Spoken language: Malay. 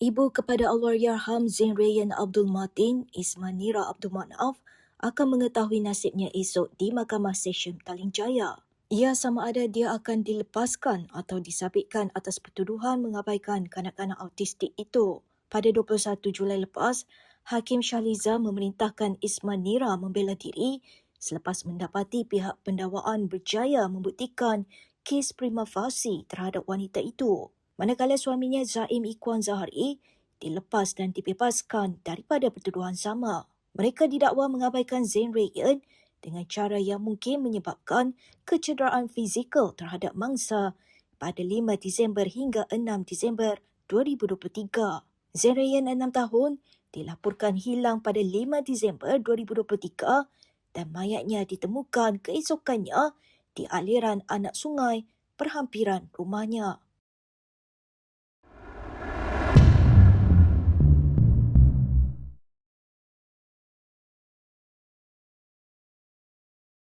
Ibu kepada Allahyarham Zain Rayyan Abdul Matin, Ismanira Abdul Manaf akan mengetahui nasibnya esok di Mahkamah Session Petaling Jaya. Ia sama ada dia akan dilepaskan atau disabitkan atas pertuduhan mengabaikan kanak-kanak autistik itu. Pada 21 Julai lepas, Hakim Shahliza memerintahkan Ismanira membela diri selepas mendapati pihak pendakwaan berjaya membuktikan kes prima facie terhadap wanita itu manakala suaminya Zaim Ikhwan Zahari dilepas dan dibebaskan daripada pertuduhan sama. Mereka didakwa mengabaikan Zain Rayyan dengan cara yang mungkin menyebabkan kecederaan fizikal terhadap mangsa pada 5 Disember hingga 6 Disember 2023. Zain Rayyan 6 tahun dilaporkan hilang pada 5 Disember 2023 dan mayatnya ditemukan keesokannya di aliran anak sungai perhampiran rumahnya.